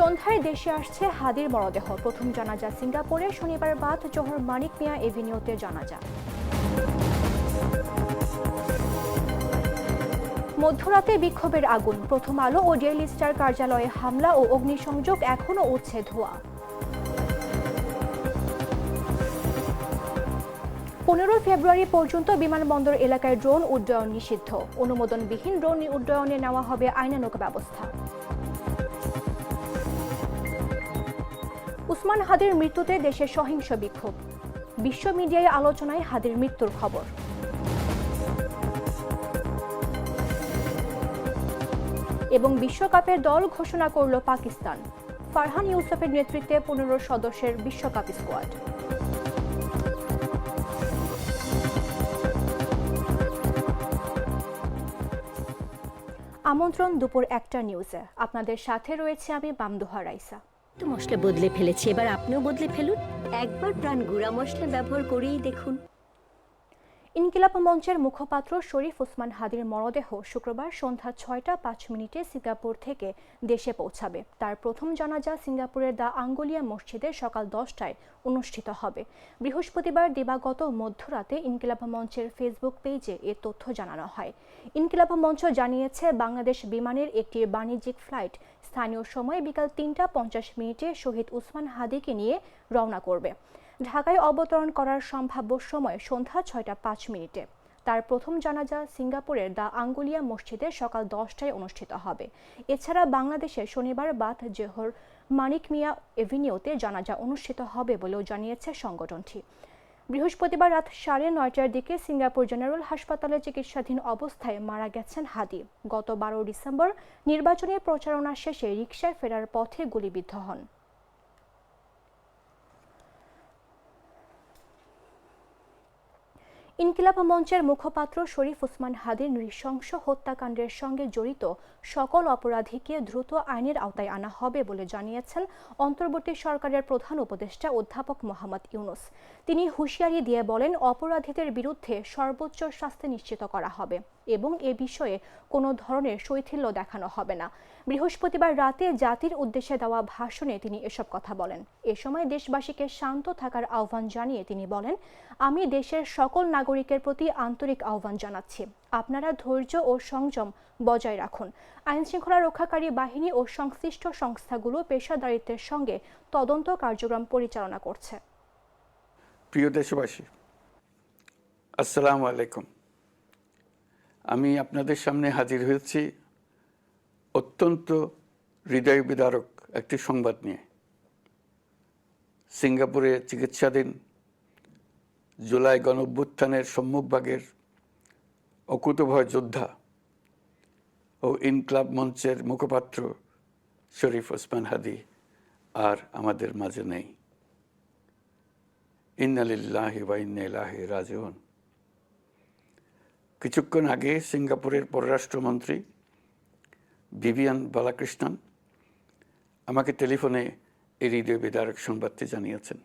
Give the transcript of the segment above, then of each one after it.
সন্ধ্যায় দেশে আসছে হাদির মরদেহ। প্রথম জানাজা সিঙ্গাপুরে, শনিবার বাদ জোহর মানিক মিয়া এভিনিউতে জানাজা। মধ্যরাতে বিক্ষোভের আগুন, প্রথম আলো ও ডেইলি স্টার কার্যালয়ে হামলা ও অগ্নিসংযোগ এখনও উঠছে ধোঁয়া। পনেরো ফেব্রুয়ারি পর্যন্ত বিমানবন্দর এলাকায় ড্রোন উড্ডয়ন নিষিদ্ধ। অনুমোদনবিহীন ড্রোন উড্ডয়নে নেওয়া হবে আইনানুগ ব্যবস্থা। উসমান হাদির মৃত্যুতে দেশে সহিংস বিক্ষোভ। বিশ্ব মিডিয়ায় আলোচনায় হাদির মৃত্যুর খবর। এবং বিশ্বকাপের দল ঘোষণা করল পাকিস্তান। ফারহান ইউসুফের নেতৃত্বে পনেরো সদস্যের বিশ্বকাপ স্কোয়াড। আমন্ত্রণ দুপুর একটা নিউজে। আপনাদের সাথে রয়েছে আমি বামদোহা রাইসা। তো মশলা বদলে ফেলেছি, এবার আপনিও বদলে ফেলুন। একবার প্রাণ গুঁড়া মশলা ব্যবহার করেই দেখুন। ইনকিলাব মঞ্চের মুখপাত্র শরীফ ওসমান হাদির মরদেহ শুক্রবার সন্ধ্যা ছয়টা পাঁচ মিনিটে সিঙ্গাপুর থেকে দেশে পৌঁছাবে। তার প্রথম জানাজা সিঙ্গাপুরের দা আঙ্গুলিয়া মসজিদে সকাল দশটায় অনুষ্ঠিত হবে। বৃহস্পতিবার দিবাগত মধ্যরাতে ইনকিলাব মঞ্চের ফেসবুক পেজে এ তথ্য জানানো হয়। ইনকিলাব মঞ্চ জানিয়েছে, বাংলাদেশ বিমানের একটি বাণিজ্যিক ফ্লাইট স্থানীয় সময় বিকাল তিনটা পঞ্চাশ মিনিটে শহীদ উসমান হাদিকে নিয়ে রওনা করবে। ঢাকায় অবতরণ করার সম্ভাব্য সময় সন্ধ্যা ছয়টা পাঁচ মিনিটে। তার প্রথম জানাজা সিঙ্গাপুরের দা আঙ্গুলিয়া মসজিদে সকাল দশটায় অনুষ্ঠিত হবে। এছাড়া বাংলাদেশে শনিবার বাদ জেহর মানিক মিয়া এভিনিউতে জানাজা অনুষ্ঠিত হবে বলেও জানিয়েছে সংগঠনটি। বৃহস্পতিবার রাত সাড়ে নয়টার দিকে সিঙ্গাপুর জেনারেল হাসপাতালে চিকিৎসাধীন অবস্থায় মারা গেছেন হাদি। গত বারো ডিসেম্বর নির্বাচনী প্রচারণা শেষে রিকশায় ফেরার পথে গুলিবিদ্ধ হন। ইনকিলাব মঞ্চের মুখপাত্র শরীফ ওসমান হাদির নৃশংস হত্যাকাণ্ডের সঙ্গে জড়িত সকল অপরাধীকে দ্রুত আইনের আওতায় আনা হবে বলে জানিয়েছেন অন্তর্বর্তী সরকারের প্রধান উপদেষ্টা অধ্যাপক মোহাম্মদ ইউনুস। তিনি হুঁশিয়ারি দিয়ে বলেন, অপরাধীদের বিরুদ্ধে সর্বোচ্চ শাস্তি নিশ্চিত করা হবে। এবং এ বিষয়ে কোনো ধরনের শৈথিল্য দেখানো হবে না। বৃহস্পতিবার রাতে জাতির উদ্দেশ্যে দেওয়া ভাষণে তিনি এসব কথা বলেন। এ সময় দেশবাসীকে শান্ত থাকার আহ্বান জানিয়ে তিনি বলেন, আমি দেশের সকল নাগরিকের প্রতি আন্তরিক আহ্বান জানাচ্ছি। আপনারা ধৈর্য ও সংযম বজায় রাখুন। আইন শৃঙ্খলা রক্ষাকারী বাহিনী ও সংশ্লিষ্ট সংস্থাগুলো পেশাদারিত্বের সঙ্গে তদন্ত কার্যক্রম পরিচালনা করছে। প্রিয় দেশবাসী, আসসালামু আলাইকুম। আমি আপনাদের সামনে হাজির হয়েছি অত্যন্ত হৃদয় বিদারক একটি সংবাদ নিয়ে। সিঙ্গাপুরে চিকিৎসাধীন জুলাই গণঅভ্যুত্থানের সম্মুখভাগের অকুতভয় যোদ্ধা ও ইনক্লাব মঞ্চের মুখপাত্র শরীফ ওসমান হাদি আর আমাদের মাঝে নেই। ইন্নালিল্লাহি ওয়া ইন্না ইলাইহি রাজিউন। কিছুক্ষণ আগে সিঙ্গাপুরের পররাষ্ট্রমন্ত্রী ভিভিয়ান বালাকৃষ্ণন আমাকে টেলিফোনে এই হৃদয় বিদারক সংবাদটি জানিয়েছেন।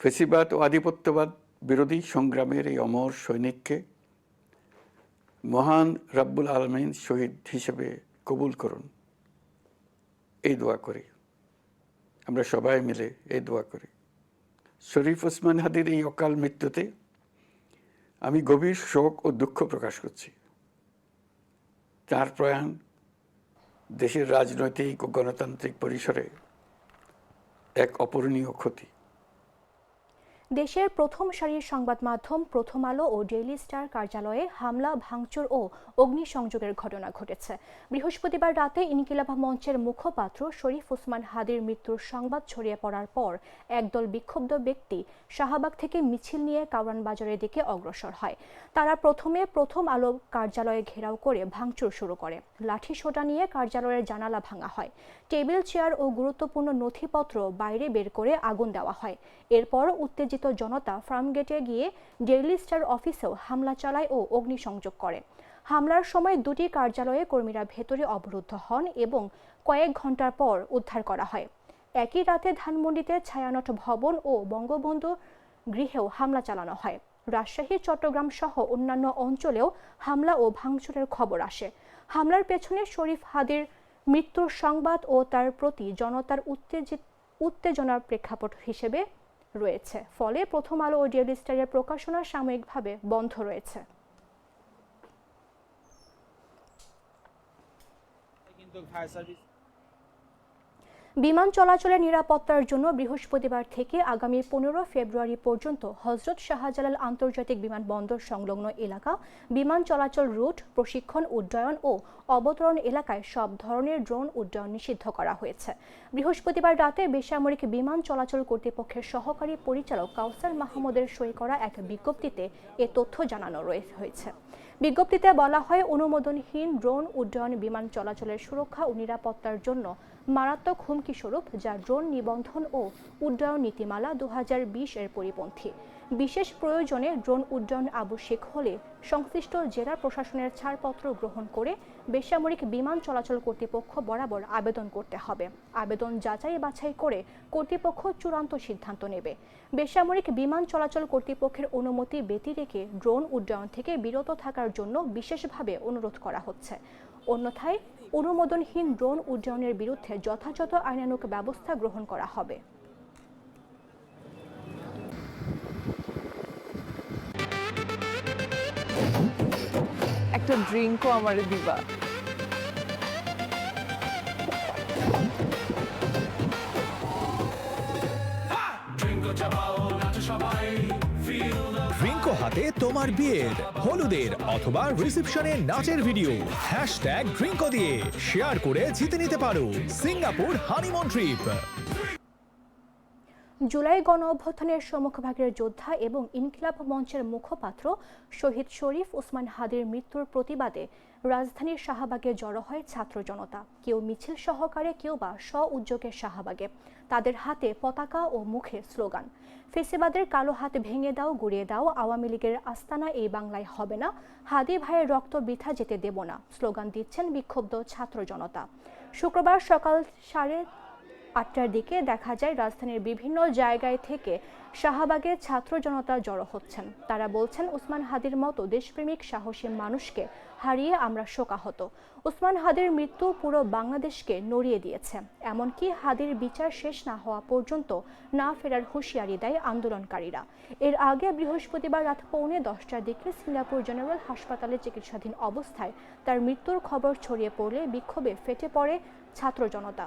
ফেসিবাদ ও আধিপত্যবাদ বিরোধী সংগ্রামের এই অমর সৈনিককে মহান রাব্বুল আলমিন শহীদ হিসেবে কবুল করুন। এই দোয়া করি। আমরা সবাই মিলে এই দোয়া করি। শরীফ ওসমান হাদির এই অকাল মৃত্যুতে আমি গভীর শোক ও দুঃখ প্রকাশ করছি। তার প্রয়াণ দেশের রাজনৈতিক ও গণতান্ত্রিক পরিসরে এক অপূরণীয় ক্ষতি। দেশের প্রথম সারির সংবাদ মাধ্যম, প্রথম আলো ও ডেইলি স্টার কার্যালয়ে হামলা, ভাঙচুর ও অগ্নিসংযোগের ঘটনা ঘটেছে। বৃহস্পতিবার রাতে ইনকিলাব মঞ্চের মুখপাত্র শরীফ ওসমান হাদির মৃত্যুর সংবাদ ছড়িয়ে পড়ার পর একদল বিক্ষুব্ধ ব্যক্তি শাহবাগ থেকে মিছিল নিয়ে কাউরান বাজারের দিকে অগ্রসর হয়। তারা প্রথমে প্রথম আলো কার্যালয়ে ঘেরাও করে ভাঙচুর শুরু করে। লাঠি সোটা নিয়ে কার্যালয়ের জানালা ভাঙা হয়। টেবিল, চেয়ার ও গুরুত্বপূর্ণ নথিপত্র বাইরে বের করে আগুন দেওয়া হয়। এরপর উত্তেজিত জনতা ফার্মগেটে গিয়ে ডেইলি স্টার অফিসেও হামলা চালায় ও অগ্নিসংযোগ করে। হামলার সময় দুটি কার্যালয়ে কর্মীরা ভেতরে অবরুদ্ধ হন এবং কয়েক ঘণ্টার পর উদ্ধার করা হয়। একই রাতে ধানমন্ডিতে ছায়ানট ভবন ও বঙ্গবন্ধু গৃহেও হামলা চালানো হয়। রাজশাহী, চট্টগ্রাম সহ অন্যান্য অঞ্চলেও হামলা ও ভাঙচুরের খবর আসে। হামলার পেছনে শরীফ হাদির মৃত্যুর সংবাদ ও তার প্রতি জনতার উত্তেজিত উত্তেজনার প্রেক্ষাপট হিসেবে রয়েছে। ফলে প্রথম আলো ও ডেইলি স্টারের প্রকাশনা সাময়িকভাবে বন্ধ রয়েছে। কিন্তু ফায়ার সার্ভিস বিমান চলাচলের নিরাপত্তার জন্য বৃহস্পতিবার থেকে আগামী পনেরো ফেব্রুয়ারি পর্যন্ত হজরত শাহজালাল আন্তর্জাতিক বিমানবন্দর সংলগ্ন এলাকা, বিমান চলাচল রুট, প্রশিক্ষণ উড্ডয়ন ও অবতরণ এলাকায় সব ধরনের ড্রোন উড্ডয়ন নিষিদ্ধ করা হয়েছে। বৃহস্পতিবার রাতে বেসামরিক বিমান চলাচল কর্তৃপক্ষের সহকারী পরিচালক কাউসার মাহমুদের সই করা এক বিজ্ঞপ্তিতে এ তথ্য জানানো হয়েছে। বিজ্ঞপ্তিতে বলা হয়, অনুমোদনহীন ড্রোন উড্ডয়ন বিমান চলাচলের সুরক্ষা ও নিরাপত্তার জন্য মারাত্মক হুমকি স্বরূপ যা ড্রোন নিবন্ধন ও উড্ডয়ন নীতিমালা দু হাজার বিশ এর পরিপন্থী। বিশেষ প্রয়োজনে ড্রোন উড্ডয়ন আবশ্যিক হলে সংশ্লিষ্ট জেলা প্রশাসনের ছাড়পত্র গ্রহণ করে বেসামরিক বিমান চলাচল কর্তৃপক্ষ বরাবর আবেদন করতে হবে। আবেদন যাচাই বাছাই করে কর্তৃপক্ষ চূড়ান্ত সিদ্ধান্ত নেবে। বেসামরিক বিমান চলাচল কর্তৃপক্ষের অনুমতি ব্যতি রেখে ড্রোন উড্ডয়ন থেকে বিরত থাকার জন্য বিশেষভাবে অনুরোধ করা হচ্ছে। অন্যথায় অনুমোদনহীন ড্রোন উড্ডয়নের বিরুদ্ধে যথাযথ আইনানুক ব্যবস্থা গ্রহণ করা হবে। একটা ড্রিঙ্কও আমারে দিবা। ড্রিঙ্কো হাতে তোমার বিয়ের, হলুদের অথবা রিসেপশনের নাচের ভিডিও হ্যাশট্যাগ ড্রিঙ্কো দিয়ে শেয়ার করে জিতে নিতে পারো সিঙ্গাপুর হানিমুন ট্রিপ জুলাই গণ অভ্যুত্থানের সম্মুখভাগের যোদ্ধা এবং ইনকিলাব মঞ্চের মুখপাত্র শহীদ শরীফ ওসমান হাদির মৃত্যুর প্রতিবাদে রাজধানীর শাহবাগে জড়ো হয় ছাত্র জনতা। কেউ মিছিল সহকারে, কেউ বা স্ব উদ্যোগের শাহবাগে। তাদের হাতে পতাকা ও মুখে স্লোগান। ফেসিবাদের কালো হাত ভেঙে দাও, গুড়িয়ে দাও, আওয়ামী লীগের আস্তানা এই বাংলায় হবে না। হাদি ভাইয়ের রক্ত বৃথা যেতে দেব না। স্লোগান দিচ্ছেন বিক্ষুব্ধ ছাত্র জনতা। শুক্রবার সকাল সাড়ে আটটার দিকে দেখা যায় রাজধানীর বিভিন্ন জায়গায় থেকে শাহবাগে ছাত্র জনতা জড়ো হচ্ছেন। তারা বলছেন, ওসমান হাদির মতো দেশপ্রেমিক সাহসী মানুষকে হারিয়ে আমরা শোকাহত। ওসমান হাদির মৃত্যু পুরো বাংলাদেশকে নড়িয়ে দিয়েছে। এমনকি হাদির বিচার শেষ না হওয়া পর্যন্ত না ফেরার হুঁশিয়ারি দেয় আন্দোলনকারীরা। এর আগে বৃহস্পতিবার রাত পৌনে দশটার দিকে সিঙ্গাপুর জেনারেল হাসপাতালে চিকিৎসাধীন অবস্থায় তার মৃত্যুর খবর ছড়িয়ে পড়লে বিক্ষোভে ফেটে পড়ে ছাত্র জনতা।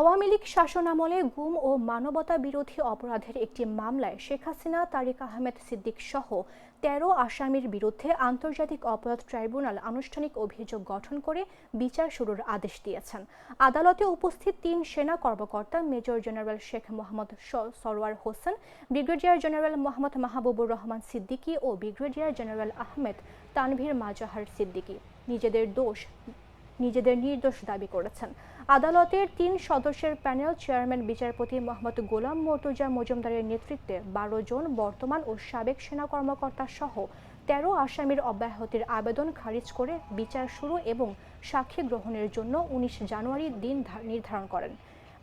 আওয়ামী লীগ শাসনামলে গুম ও মানবতা বিরোধী অপরাধের একটি মামলায় শেখ হাসিনা, তারিক আহমেদ সিদ্দিক সহ তেরো আসামির বিরুদ্ধে আন্তর্জাতিক অপরাধ ট্রাইব্যুনাল আনুষ্ঠানিক অভিযোগ গঠন করে বিচার শুরুর আদেশ দিয়েছেন। আদালতে উপস্থিত তিন সেনা কর্মকর্তা, major general Sheikh Mohammad Sarwar Hossain, brigadier general Mohammad Mahbubur Rahman Siddiqui ও ব্রিগেডিয়ার জেনারেল আহমেদ তানভীর মাজাহার সিদ্দিকী। নিজেদের দোষ, নিজেদের নির্দোষ দাবি করেছেন। আদালতের তিন সদস্যের প্যানেল চেয়ারম্যান বিচারপতি মোহাম্মদ গোলাম মর্তুজা মজুমদারের নেতৃত্বে বারো জন বর্তমান ও সাবেক সেনা কর্মকর্তা সহ তেরো আসামির অব্যাহতির আবেদন খারিজ করে বিচার শুরু এবং সাক্ষী গ্রহণের জন্য উনিশ জানুয়ারি দিন নির্ধারণ করেন।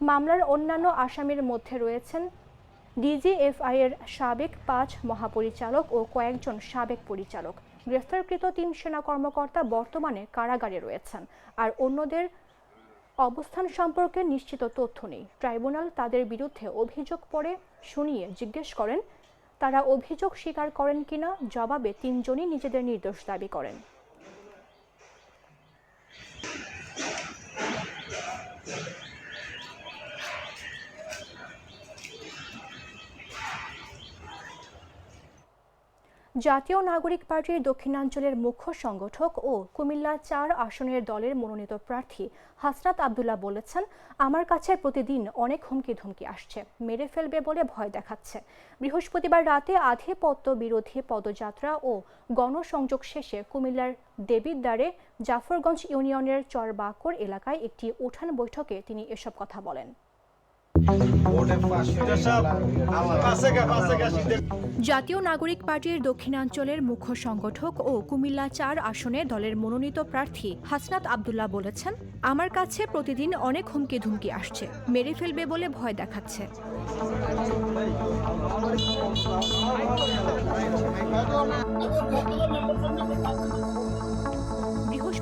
মামলার অন্যান্য আসামির মধ্যে রয়েছেন ডিজিএফআই এর সাবেক পাঁচ মহাপরিচালক ও কয়েকজন সাবেক পরিচালক। গ্রেফতারকৃত তিন সেনা কর্মকর্তা বর্তমানে কারাগারে রয়েছেন। আর অন্যদের অবস্থান সম্পর্কে নিশ্চিত তথ্য নেই। ট্রাইব্যুনাল তাদের বিরুদ্ধে অভিযোগ পড়ে শুনিয়ে জিজ্ঞেস করেন, তারা অভিযোগ স্বীকার করেন কিনা, জবাবে তিনজনই নিজেদের নির্দোষ দাবি করেন। জাতীয় নাগরিক পার্টির দক্ষিণাঞ্চলের মুখ্য সংগঠক ও কুমিল্লা চার আসনের দলের মনোনীত প্রার্থী হাসনাত আবদুল্লাহ বলেছেন, আমার কাছে প্রতিদিন অনেক হুমকি ধমকি আসছে, মেরে ফেলবে বলে ভয় দেখাচ্ছে। বৃহস্পতিবার রাতে আধিপত্য বিরোধী পদযাত্রা ও গণসংযোগ শেষে কুমিল্লার দেবিদ্বারে জাফরগঞ্জ ইউনিয়নের চরবাকর এলাকায় একটি উঠান বৈঠকে তিনি এসব কথা বলেন। জাতীয় নাগরিক পার্টির দক্ষিণাঞ্চলের মুখ্য সংগঠক ও কুমিল্লা চার আসনে দলের মনোনীত প্রার্থী হাসনাত আবদুল্লাহ বলেছেন, আমার কাছে প্রতিদিন অনেক হুমকি ধুমকি আসছে, মেরে ফেলবে বলে ভয় দেখাচ্ছে।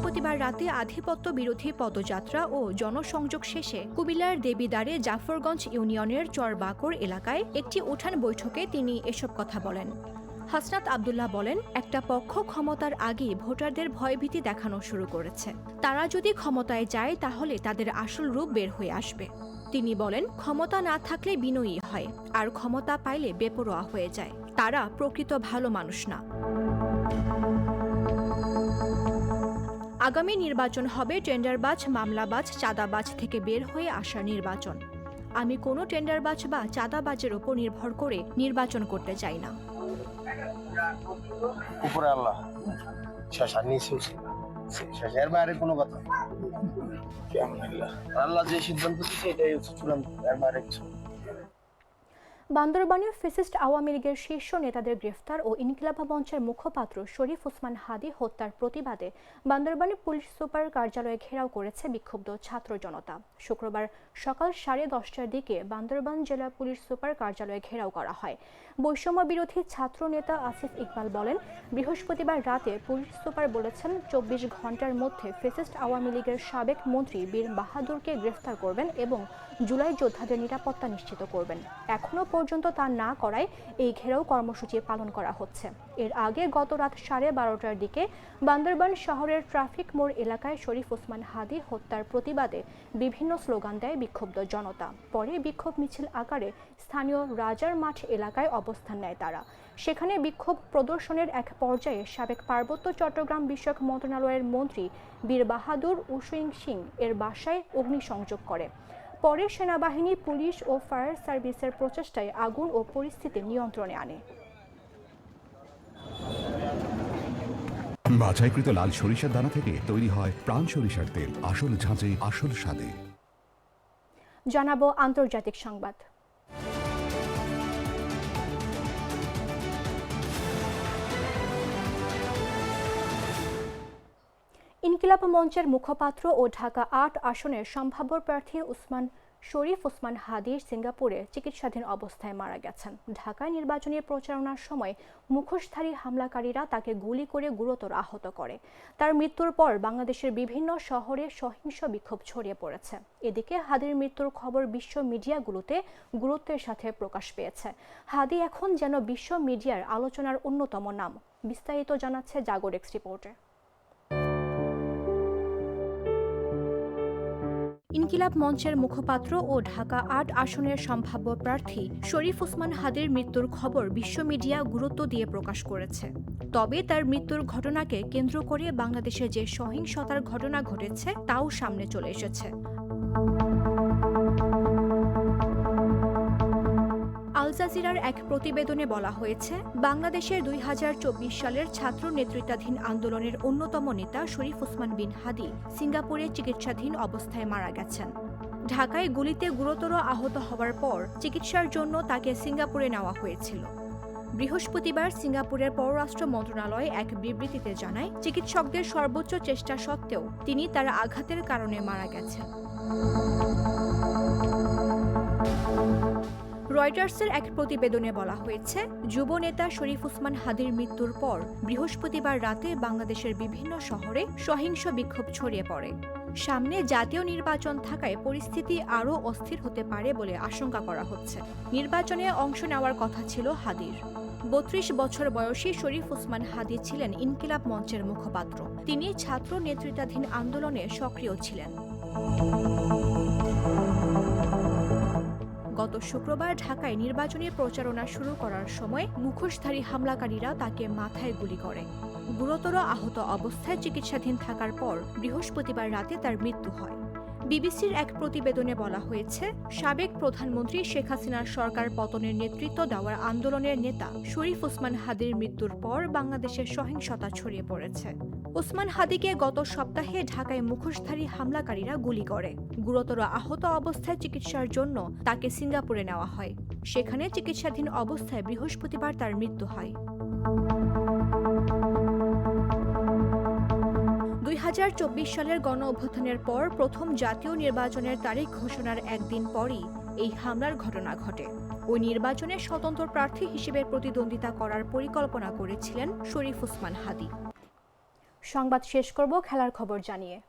বৃহস্পতিবার রাতে আধিপত্য বিরোধী পদযাত্রা ও জনসংযোগ শেষে কুমিল্লার দেবিদারে জাফরগঞ্জ ইউনিয়নের চরবাকর এলাকায় একটি উঠান বৈঠকে তিনি এসব কথা বলেন। হাসনাত আবদুল্লাহ বলেন, একটা পক্ষ ক্ষমতার আগে ভোটারদের ভয়ভীতি দেখানো শুরু করেছে। তারা যদি ক্ষমতায় যায়, তাহলে তাদের আসল রূপ বের হয়ে আসবে। তিনি বলেন, ক্ষমতা না থাকলে বিনয়ী হয়, আর ক্ষমতা পাইলে বেপরোয়া হয়ে যায়। তারা প্রকৃত ভালো মানুষ না। আগামী নির্বাচন হবে টেন্ডারবাজ, মামলাবাজ, চাঁদাবাজ থেকে বের হয়ে আসা নির্বাচন। আমি কোনো টেন্ডারবাজ বা চাঁদাবাজের ওপর নির্ভর করে নির্বাচন করতে চাই না। উপরে আল্লাহ। শেষের বাইরে কোনো কথা আল্লাহ? যে সিদ্ধান্ত দিচ্ছে এটাই হচ্ছে চূড়ান্ত। বাইরে কিছু না। বান্দরবানে ফেসিস্ট আওয়ামী লীগের শীর্ষ নেতাদের গ্রেফতার ও ইনকিলাবা মঞ্চের মুখপাত্র শরীফ ওসমান হাদি হত্যার প্রতিবাদে বান্দরবানে পুলিশ সুপার কার্যালয়ে ঘেরাও করেছে বিক্ষুব্ধ ছাত্র জনতা শুক্রবার সকাল সাড়ে দশটার দিকে বান্দরবান জেলা পুলিশ সুপার কার্যালয়ে ঘেরাও করা হয় বৈষম্য বিরোধী ছাত্র নেতা আসিফ ইকবাল বলেন, বৃহস্পতিবার রাতে পুলিশ সুপার বলেছেন, চব্বিশ ঘণ্টার মধ্যে ফেসিস্ট আওয়ামী লীগের সাবেক মন্ত্রী বীর বাহাদুরকে গ্রেফতার করবেন এবং জুলাই যোদ্ধাদের নিরাপত্তা নিশ্চিত করবেন এখনও পর্যন্ত তা না করায় এই ঘেরাও কর্মসূচি পালন করা হচ্ছে। এর আগে গত রাত সাড়ে বারোটার দিকে বান্দরবান শহরের ট্রাফিক মোড় এলাকায় শরীফ ওসমান হাদি হত্যার প্রতিবাদে বিভিন্ন স্লোগান দেয় বিক্ষুব্ধ জনতা। পরে বিক্ষোভ মিছিল আকারে স্থানীয় রাজার মাঠ এলাকায় অবস্থান নেয় তারা। সেখানে বিক্ষোভ প্রদর্শনের এক পর্যায়ে সাবেক পার্বত্য চট্টগ্রাম বিষয়ক মন্ত্রণালয়ের মন্ত্রী বীর বাহাদুর উসুইং সিং এর বাসায় অগ্নিসংযোগ করে। পরে সেনাবাহিনী পুলিশ ও ফায়ার সার্ভিসের প্রচেষ্টায় আগুন ও পরিস্থিতি নিয়ন্ত্রণে আনে। বাছাইকৃত লাল সরিষার দানা থেকে তৈরি হয় প্রাণ সরিষার তেল। আসল ঝাঁঝে আসল স্বাদে। জানাব আন্তর্জাতিক সংবাদ। ইনকিলাব মঞ্চের মুখপাত্র ও ঢাকা আট আসনের সম্ভাব্য প্রার্থী উসমান শরীফ ওসমান হাদির সিঙ্গাপুরে চিকিৎসাধীন অবস্থায় মারা গেছেন। ঢাকায় নির্বাচনী প্রচারণার সময় মুখোশধারী হামলাকারীরা তাকে গুলি করে গুরুতর আহত করে। তার মৃত্যুর পর বাংলাদেশের বিভিন্ন শহরে সহিংস বিক্ষোভ ছড়িয়ে পড়েছে। এদিকে হাদির মৃত্যুর খবর বিশ্ব মিডিয়াগুলোতে গুরুত্বের সাথে প্রকাশ পেয়েছে। হাদি এখন যেন বিশ্ব মিডিয়ার আলোচনার অন্যতম নাম, বিস্তারিত জানাচ্ছে জাগর এক্স রিপোর্টে। ইনকিলাব মঞ্চের মুখপাত্র ও ঢাকা আট আসনের সম্ভাব্য প্রার্থী শরীফ ওসমান হাদের মৃত্যুর খবর বিশ্ব মিডিয়া গুরুত্ব দিয়ে প্রকাশ করেছে। তবে তার মৃত্যুর ঘটনাকে কেন্দ্র করে বাংলাদেশে যে সহিংসতার ঘটনা ঘটেছে, তাও সামনে চলে এসেছে। আল জাজিরার এক প্রতিবেদনে বলা হয়েছে, বাংলাদেশের দুই হাজার চব্বিশ সালের ছাত্র নেতৃত্বাধীন আন্দোলনের অন্যতম নেতা শরীফ ওসমান বিন হাদি সিঙ্গাপুরে চিকিৎসাধীন অবস্থায় মারা গেছেন। ঢাকায় গুলিতে গুরুতর আহত হওয়ার পর চিকিৎসার জন্য তাকে সিঙ্গাপুরে নেওয়া হয়েছিল। বৃহস্পতিবার সিঙ্গাপুরের পররাষ্ট্র মন্ত্রণালয় এক বিবৃতিতে জানায়, চিকিৎসকদের সর্বোচ্চ চেষ্টা সত্ত্বেও তিনি তার আঘাতের কারণে মারা গেছেন। রয়টার্সের এক প্রতিবেদনে বলা হয়েছে, যুব নেতা শরীফ উসমান হাদির মৃত্যুর পর বৃহস্পতিবার রাতে বাংলাদেশের বিভিন্ন শহরে সহিংস বিক্ষোভ ছড়িয়ে পড়ে। সামনে জাতীয় নির্বাচন থাকায় পরিস্থিতি আরও অস্থির হতে পারে বলে আশঙ্কা করা হচ্ছে। নির্বাচনে অংশ নেওয়ার কথা ছিল হাদির। বত্রিশ বছর বয়সী শরীফ উসমান হাদি ছিলেন ইনকিলাব মঞ্চের মুখপাত্র। তিনি ছাত্র নেতৃত্বাধীন আন্দোলনে সক্রিয় ছিলেন। গত শুক্রবার ঢাকায় নির্বাচনী প্রচারণা শুরু করার সময় মুখোশধারী হামলাকারীরা তাকে মাথায় গুলি করে। গুরুতর আহত অবস্থায় চিকিৎসাধীন থাকার পর বৃহস্পতিবার রাতে তার মৃত্যু হয়। বিবিসির এক প্রতিবেদনে বলা হয়েছে, সাবেক প্রধানমন্ত্রী শেখ হাসিনার সরকার পতনের নেতৃত্ব দেওয়ার আন্দোলনের নেতা শরীফ ওসমান হাদির মৃত্যুর পর বাংলাদেশের সহিংসতা ছড়িয়ে পড়েছে। ওসমান হাদিকে গত সপ্তাহে ঢাকায় মুখোশধারী হামলাকারীরা গুলি করে। গুরুতর আহত অবস্থায় চিকিৎসার জন্য তাকে সিঙ্গাপুরে নেওয়া হয়। সেখানে চিকিৎসাধীন অবস্থায় বৃহস্পতিবার তার মৃত্যু হয়। দুই হাজার চব্বিশ সালের গণ অভ্যুত্থানের পর প্রথম জাতীয় নির্বাচনের তারিখ ঘোষণার একদিন পরই এই হামলার ঘটনা ঘটে। ওই নির্বাচনে স্বতন্ত্র প্রার্থী হিসেবে প্রতিদ্বন্দ্বিতা করার পরিকল্পনা করেছিলেন শরীফ ওসমান হাদি। সংবাদ শেষ করব, খেলার খবর জানিয়ে।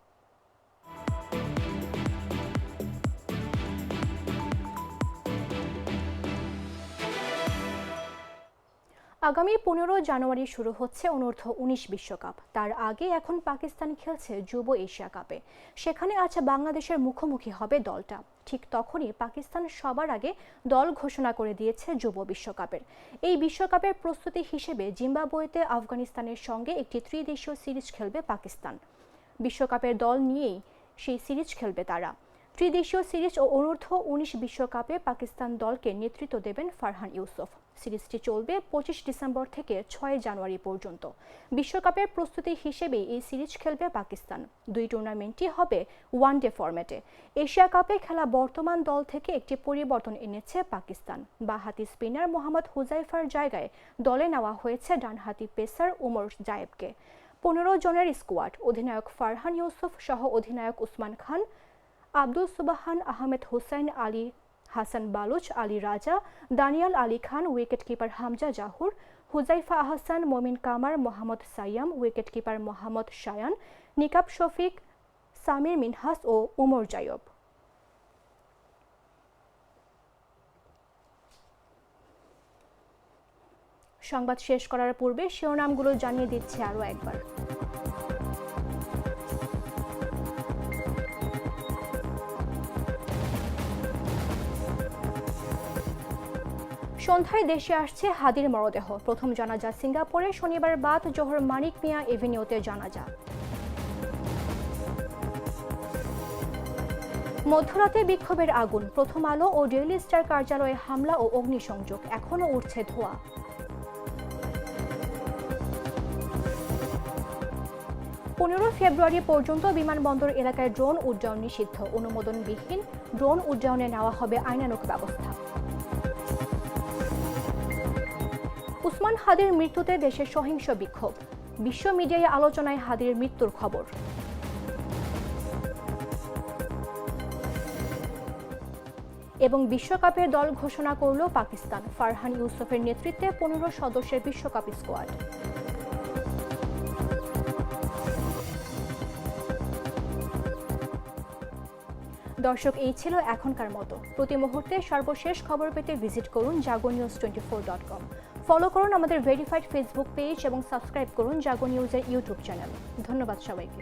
আগামী পনেরো জানুয়ারি শুরু হচ্ছে অনূর্ধ্ব উনিশ বিশ্বকাপ। তার আগে এখন পাকিস্তান খেলছে যুব এশিয়া কাপে। সেখানে আছে বাংলাদেশের মুখোমুখি হবে দলটা। ঠিক তখনই পাকিস্তান সবার আগে দল ঘোষণা করে দিয়েছে যুব বিশ্বকাপের। এই বিশ্বকাপের প্রস্তুতি হিসেবে জিম্বাবুয়েতে আফগানিস্তানের সঙ্গে একটি ত্রিদেশীয় সিরিজ খেলবে পাকিস্তান। বিশ্বকাপের দল নিয়েই সেই সিরিজ খেলবে তারা। ত্রিদেশীয় সিরিজ ও অনূর্ধ্ব উনিশ বিশ্বকাপে পাকিস্তান দলকে নেতৃত্ব দেবেন ফারহান ইউসুফ। সিরিজটি চলবে পঁচিশ ডিসেম্বর থেকে ছয় জানুয়ারি পর্যন্ত। বিশ্বকাপের প্রস্তুতি হিসেবে এই সিরিজ খেলবে পাকিস্তান। দুই টুর্নামেন্টই হবে ওয়ান ডে ফরম্যাটে। এশিয়া কাপে খেলা বর্তমান দল থেকে একটি পরিবর্তন এনেছে পাকিস্তান। বাহাতি স্পিনার মোহাম্মদ হুজাইফার জায়গায় দলে নেওয়া হয়েছে ডানহাতি পেসার উমর জায়েবকে। পনেরো জনের স্কোয়াড, অধিনায়ক ফারহান ইউসুফ সহ অধিনায়ক উসমান খান, আব্দুল সুবাহান Ahmed Hossain Ali Hasan Baloch, Ali Raza, Daniyal Ali Khan wicket keeper Hamza Zahoor, Huzaifa Ahsan, Momin Qamar, Mohammad Saim wicket keeper Mohammad Shayan, Naqab Shafiq, Samir Minhas ও উমর জায়ব। সংবাদ শেষ করার পূর্বে শিরোনামগুলো জানিয়ে দিচ্ছে আরও একবার। সন্ধ্যায় দেশে আসছে হাদির মরদেহ। প্রথম জানাজা সিঙ্গাপুরে, শনিবার বাদ জোহর মানিক মিয়া এভিনিউতে জানাজা। মধ্যরাতে বিক্ষোভের আগুন, প্রথম আলো ও ডেইলি স্টার কার্যালয়ে হামলা ও অগ্নিসংযোগ, এখনও উঠছে ধোঁয়া। পনেরো ফেব্রুয়ারি পর্যন্ত বিমানবন্দর এলাকায় ড্রোন উড্ডয়ন নিষিদ্ধ। অনুমোদনবিহীন ড্রোন উড্ডয়নে নেওয়া হবে আইনানুক ব্যবস্থা। উসমান হাদির মৃত্যুতে দেশে সহিংস বিক্ষোভ। বিশ্ব মিডিয়ায় আলোচনায় হাদির মৃত্যুর খবর। এবং বিশ্বকাপের দল ঘোষণা করল পাকিস্তান। ফারহান ইউসুফের নেতৃত্বে পনেরো সদস্যের বিশ্বকাপ স্কোয়াড। দর্শক, এই ছিল এখনকার মতো। প্রতি মুহূর্তে সর্বশেষ খবর পেতে ভিজিট করুন Jago news twenty four dot com. Follow করুন আমাদের ভেরিফাইড ফেসবুক পেজ এবং সাবস্ক্রাইব করুন জাগো নিউজের ইউটিউব চ্যানেল ধন্যবাদ সবাইকে।